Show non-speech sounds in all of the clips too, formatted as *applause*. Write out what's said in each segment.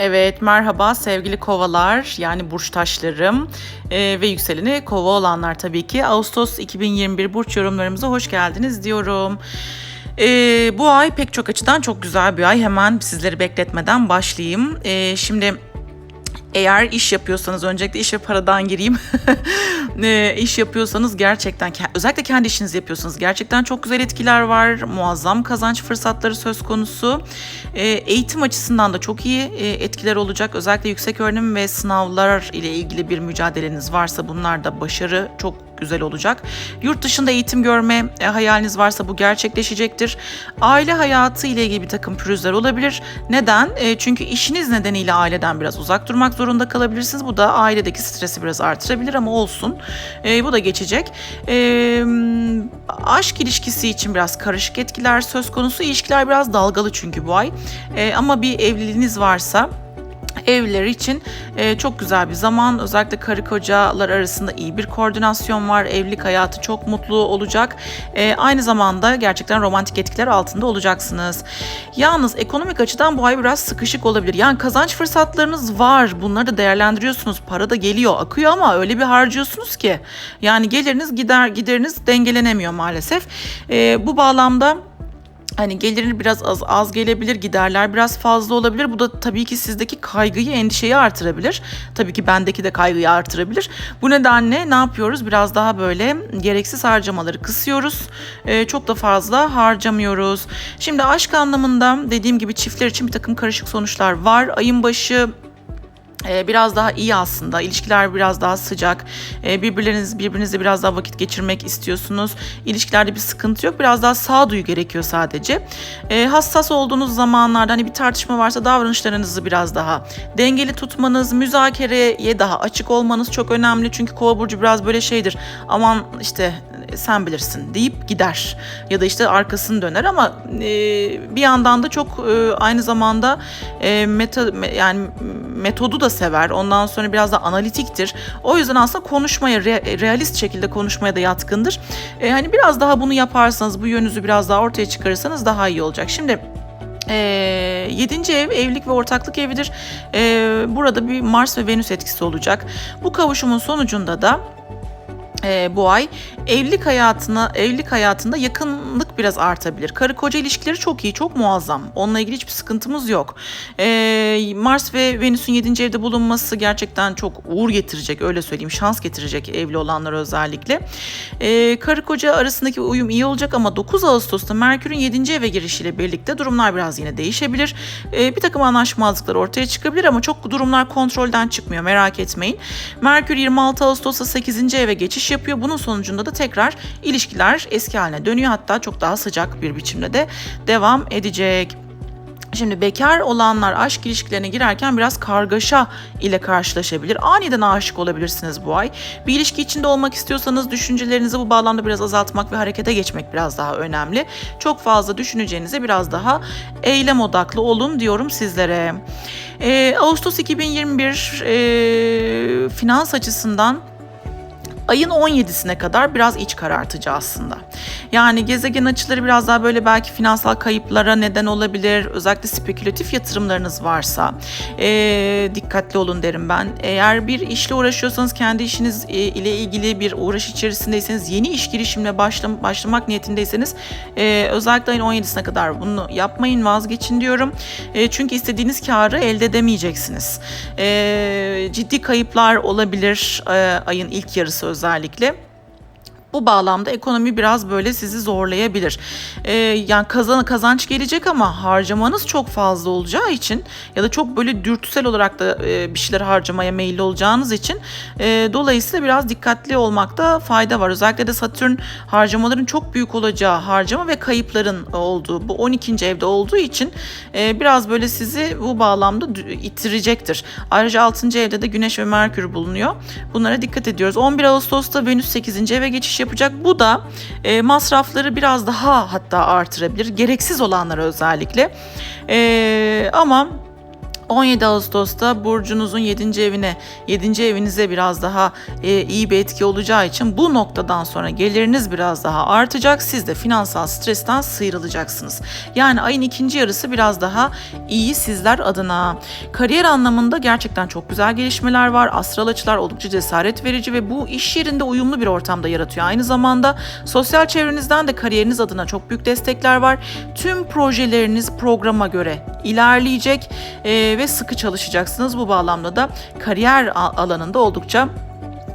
Evet, merhaba sevgili kovalar yani burç taşlarım e, ve yükseleni kova olanlar tabii ki. Ağustos 2021 burç yorumlarımıza hoş geldiniz diyorum. E, bu ay pek çok açıdan çok güzel bir ay. Hemen sizleri bekletmeden başlayayım. E, şimdi eğer iş yapıyorsanız öncelikle iş ve paradan gireyim. *laughs* e, iş yapıyorsanız gerçekten özellikle kendi işinizi yapıyorsanız gerçekten çok güzel etkiler var. Muazzam kazanç fırsatları söz konusu. E, eğitim açısından da çok iyi e, etkiler olacak. Özellikle yüksek öğrenim ve sınavlar ile ilgili bir mücadeleniz varsa bunlar da başarı çok güzel olacak. Yurt dışında eğitim görme e, hayaliniz varsa bu gerçekleşecektir. Aile hayatı ile ilgili bir takım pürüzler olabilir. Neden? E, çünkü işiniz nedeniyle aileden biraz uzak durmak zorunda kalabilirsiniz. Bu da ailedeki stresi biraz artırabilir ama olsun. E, bu da geçecek. E, aşk ilişkisi için biraz karışık etkiler söz konusu. İlişkiler biraz dalgalı çünkü bu ay. E, ama bir evliliğiniz varsa evliler için e, çok güzel bir zaman. Özellikle karı kocalar arasında iyi bir koordinasyon var. Evlilik hayatı çok mutlu olacak. E, aynı zamanda gerçekten romantik etkiler altında olacaksınız. Yalnız ekonomik açıdan bu ay biraz sıkışık olabilir. Yani kazanç fırsatlarınız var. Bunları da değerlendiriyorsunuz. Para da geliyor, akıyor ama öyle bir harcıyorsunuz ki. Yani geliriniz gider gideriniz dengelenemiyor maalesef. E, bu bağlamda hani gelirin biraz az az gelebilir, giderler biraz fazla olabilir. Bu da tabii ki sizdeki kaygıyı, endişeyi artırabilir. Tabii ki bendeki de kaygıyı artırabilir. Bu nedenle ne yapıyoruz? Biraz daha böyle gereksiz harcamaları kısıyoruz. Ee, çok da fazla harcamıyoruz. Şimdi aşk anlamında dediğim gibi çiftler için bir takım karışık sonuçlar var. Ayın başı biraz daha iyi aslında. İlişkiler biraz daha sıcak. Ee, birbirleriniz birbirinizle biraz daha vakit geçirmek istiyorsunuz. İlişkilerde bir sıkıntı yok. Biraz daha sağduyu gerekiyor sadece. Ee, hassas olduğunuz zamanlarda hani bir tartışma varsa davranışlarınızı biraz daha dengeli tutmanız, müzakereye daha açık olmanız çok önemli. Çünkü Kova burcu biraz böyle şeydir. Aman işte sen bilirsin deyip gider ya da işte arkasını döner ama e, bir yandan da çok e, aynı zamanda e, meta yani metodu da sever. Ondan sonra biraz da analitiktir. O yüzden aslında konuşmaya re, realist şekilde konuşmaya da yatkındır. E, hani biraz daha bunu yaparsanız bu yönünüzü biraz daha ortaya çıkarırsanız daha iyi olacak. Şimdi e, 7. ev evlilik ve ortaklık evidir. E, burada bir Mars ve Venüs etkisi olacak. Bu kavuşumun sonucunda da e, bu ay evlilik hayatına evlilik hayatında yakınlık biraz artabilir. Karı koca ilişkileri çok iyi, çok muazzam. Onunla ilgili hiçbir sıkıntımız yok. E, Mars ve Venüs'ün 7. evde bulunması gerçekten çok uğur getirecek, öyle söyleyeyim, şans getirecek evli olanlar özellikle. E, karı koca arasındaki uyum iyi olacak ama 9 Ağustos'ta Merkür'ün 7. eve girişiyle birlikte durumlar biraz yine değişebilir. E, bir takım anlaşmazlıklar ortaya çıkabilir ama çok durumlar kontrolden çıkmıyor merak etmeyin. Merkür 26 Ağustos'ta 8. eve geçiş yapıyor. Bunun sonucunda da tekrar ilişkiler eski haline dönüyor. Hatta çok daha sıcak bir biçimde de devam edecek. Şimdi bekar olanlar aşk ilişkilerine girerken biraz kargaşa ile karşılaşabilir. Aniden aşık olabilirsiniz bu ay. Bir ilişki içinde olmak istiyorsanız düşüncelerinizi bu bağlamda biraz azaltmak ve harekete geçmek biraz daha önemli. Çok fazla düşüneceğinize biraz daha eylem odaklı olun diyorum sizlere. Ee, Ağustos 2021 e, finans açısından ayın 17'sine kadar biraz iç karartıcı aslında. Yani gezegen açıları biraz daha böyle belki finansal kayıplara neden olabilir. Özellikle spekülatif yatırımlarınız varsa e, dikkatli olun derim ben. Eğer bir işle uğraşıyorsanız kendi işiniz ile ilgili bir uğraş içerisindeyseniz yeni iş girişimle başlam başlamak niyetindeyseniz e, özellikle ayın 17'sine kadar bunu yapmayın vazgeçin diyorum. E, çünkü istediğiniz karı elde edemeyeceksiniz. E, ciddi kayıplar olabilir e, ayın ilk yarısı özellikle özellikle. Bu bağlamda ekonomi biraz böyle sizi zorlayabilir. Ee, yani kazan kazanç gelecek ama harcamanız çok fazla olacağı için ya da çok böyle dürtüsel olarak da e, bir şeyler harcamaya meyilli olacağınız için e, dolayısıyla biraz dikkatli olmakta fayda var. Özellikle de Satürn harcamaların çok büyük olacağı harcama ve kayıpların olduğu bu 12. evde olduğu için e, biraz böyle sizi bu bağlamda itirecektir. Ayrıca 6. evde de Güneş ve Merkür bulunuyor. Bunlara dikkat ediyoruz. 11 Ağustos'ta Venüs 8. eve geçiş yapacak. Bu da e, masrafları biraz daha hatta artırabilir. Gereksiz olanlar özellikle. E, ama 17 Ağustos'ta burcunuzun 7. evine, 7. evinize biraz daha e, iyi bir etki olacağı için bu noktadan sonra geliriniz biraz daha artacak. Siz de finansal stresten sıyrılacaksınız. Yani ayın ikinci yarısı biraz daha iyi sizler adına. Kariyer anlamında gerçekten çok güzel gelişmeler var. Astral açılar oldukça cesaret verici ve bu iş yerinde uyumlu bir ortamda yaratıyor. Aynı zamanda sosyal çevrenizden de kariyeriniz adına çok büyük destekler var. Tüm projeleriniz programa göre ilerleyecek e, ve sıkı çalışacaksınız. Bu bağlamda da kariyer alanında oldukça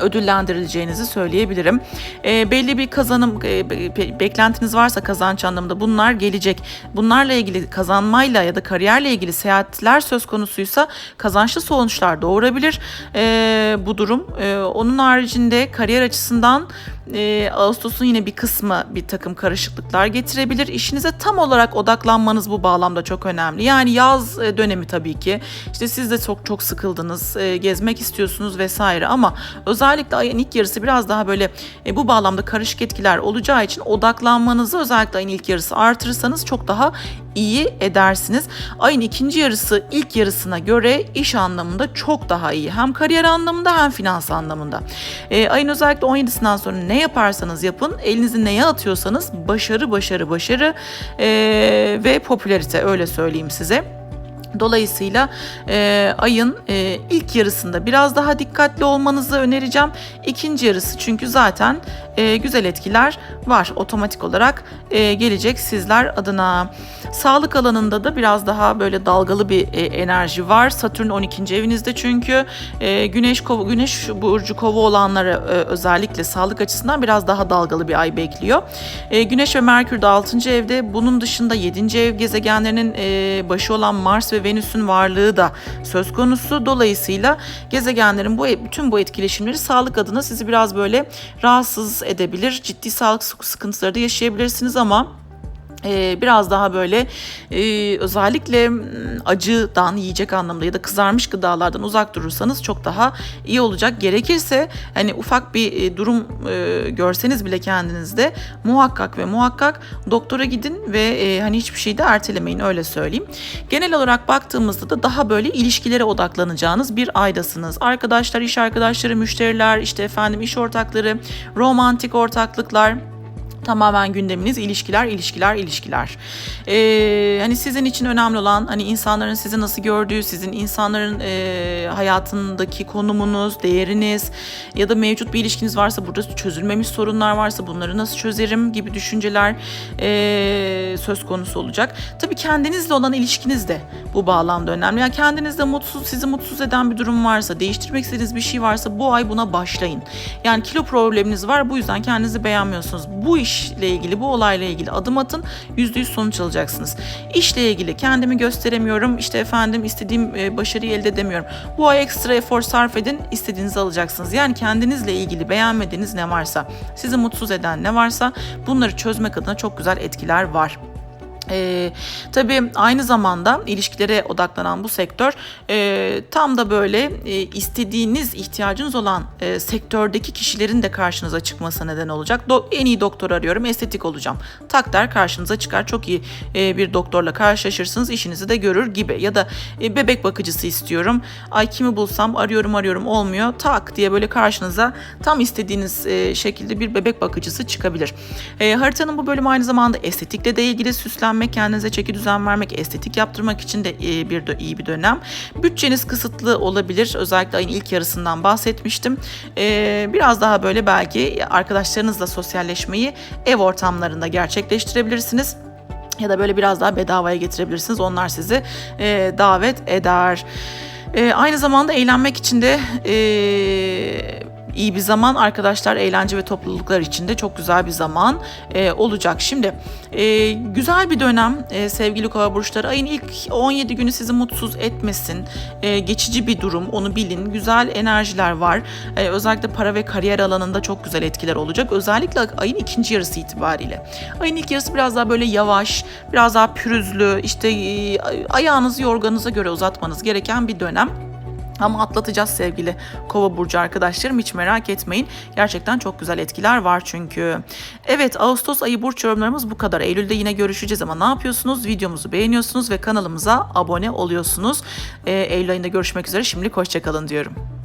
ödüllendirileceğinizi söyleyebilirim. E, belli bir kazanım e, be- beklentiniz varsa kazanç anlamında bunlar gelecek. Bunlarla ilgili kazanmayla ya da kariyerle ilgili seyahatler söz konusuysa kazançlı sonuçlar doğurabilir. E, bu durum. E, onun haricinde kariyer açısından e, Ağustos'un yine bir kısmı bir takım karışıklıklar getirebilir. İşinize tam olarak odaklanmanız bu bağlamda çok önemli. Yani yaz e, dönemi tabii ki. İşte siz de çok çok sıkıldınız, e, gezmek istiyorsunuz vesaire ama özellikle ayın ilk yarısı biraz daha böyle e, bu bağlamda karışık etkiler olacağı için odaklanmanızı özellikle ayın ilk yarısı artırırsanız çok daha iyi edersiniz. Ayın ikinci yarısı ilk yarısına göre iş anlamında çok daha iyi. Hem kariyer anlamında hem finans anlamında. E, ayın özellikle 17'sinden sonra ne yaparsanız yapın, elinizi neye atıyorsanız başarı, başarı, başarı e, ve popülarite öyle söyleyeyim size. Dolayısıyla e, ayın e, ilk yarısında biraz daha dikkatli olmanızı önereceğim. İkinci yarısı çünkü zaten e, güzel etkiler var otomatik olarak e, gelecek sizler adına. Sağlık alanında da biraz daha böyle dalgalı bir e, enerji var. Satürn 12. evinizde çünkü e, Güneş kova, Güneş burcu kova olanlara e, özellikle sağlık açısından biraz daha dalgalı bir ay bekliyor. E, Güneş ve Merkür de 6. evde. Bunun dışında 7. ev gezegenlerinin e, başı olan Mars ve Venüs'ün varlığı da söz konusu. Dolayısıyla gezegenlerin bu bütün bu etkileşimleri sağlık adına sizi biraz böyle rahatsız edebilir. Ciddi sağlık sıkıntıları da yaşayabilirsiniz ama ee, biraz daha böyle e, özellikle acıdan yiyecek anlamda ya da kızarmış gıdalardan uzak durursanız çok daha iyi olacak. Gerekirse hani ufak bir e, durum e, görseniz bile kendinizde muhakkak ve muhakkak doktora gidin ve hani hiçbir şeyi de ertelemeyin öyle söyleyeyim. Genel olarak baktığımızda da daha böyle ilişkilere odaklanacağınız bir aydasınız. Arkadaşlar, iş arkadaşları, müşteriler, işte efendim iş ortakları, romantik ortaklıklar tamamen gündeminiz ilişkiler, ilişkiler, ilişkiler. Ee, hani sizin için önemli olan hani insanların sizi nasıl gördüğü, sizin insanların e, hayatındaki konumunuz, değeriniz ya da mevcut bir ilişkiniz varsa burada çözülmemiş sorunlar varsa bunları nasıl çözerim gibi düşünceler e, söz konusu olacak. Tabii kendinizle olan ilişkiniz de bu bağlamda önemli. Yani kendinizde mutsuz, sizi mutsuz eden bir durum varsa, değiştirmek istediğiniz bir şey varsa bu ay buna başlayın. Yani kilo probleminiz var bu yüzden kendinizi beğenmiyorsunuz. Bu işle ilgili, bu olayla ilgili adım atın. %100 sonuç alacaksınız. İşle ilgili kendimi gösteremiyorum. işte efendim istediğim e, başarıyı elde edemiyorum. Bu ay ekstra efor sarf edin. istediğinizi alacaksınız. Yani kendinizle ilgili beğenmediğiniz ne varsa, sizi mutsuz eden ne varsa bunları çözmek adına çok güzel etkiler var. Ee, tabii aynı zamanda ilişkilere odaklanan bu sektör e, tam da böyle e, istediğiniz ihtiyacınız olan e, sektördeki kişilerin de karşınıza çıkmasına neden olacak. Do- en iyi doktor arıyorum, estetik olacağım. Tak der karşınıza çıkar. Çok iyi e, bir doktorla karşılaşırsınız, işinizi de görür gibi. Ya da e, bebek bakıcısı istiyorum. Ay kimi bulsam arıyorum arıyorum olmuyor. Tak diye böyle karşınıza tam istediğiniz e, şekilde bir bebek bakıcısı çıkabilir. E, haritanın bu bölümü aynı zamanda estetikle de ilgili süslenmek, kendinize çeki düzen vermek, estetik yaptırmak için de e, bir de iyi bir dönem. Bütçeniz kısıtlı olabilir. Özellikle ayın ilk yarısından bahsetmiştim. E, biraz daha böyle belki arkadaşlarınızla sosyalleşmeyi ev ortamlarında gerçekleştirebilirsiniz ya da böyle biraz daha bedavaya getirebilirsiniz. Onlar sizi e, davet eder. Aynı zamanda eğlenmek için de iyi bir zaman arkadaşlar eğlence ve topluluklar için de çok güzel bir zaman e, olacak. Şimdi e, güzel bir dönem e, sevgili kova burçları ayın ilk 17 günü sizi mutsuz etmesin. E, geçici bir durum onu bilin. Güzel enerjiler var. E, özellikle para ve kariyer alanında çok güzel etkiler olacak. Özellikle ayın ikinci yarısı itibariyle. Ayın ilk yarısı biraz daha böyle yavaş, biraz daha pürüzlü, işte e, ayağınızı yorganınıza göre uzatmanız gereken bir dönem. Ama atlatacağız sevgili kova burcu arkadaşlarım hiç merak etmeyin. Gerçekten çok güzel etkiler var çünkü. Evet Ağustos ayı burç yorumlarımız bu kadar. Eylül'de yine görüşeceğiz ama ne yapıyorsunuz? Videomuzu beğeniyorsunuz ve kanalımıza abone oluyorsunuz. Ee, Eylül ayında görüşmek üzere. Şimdilik hoşçakalın diyorum.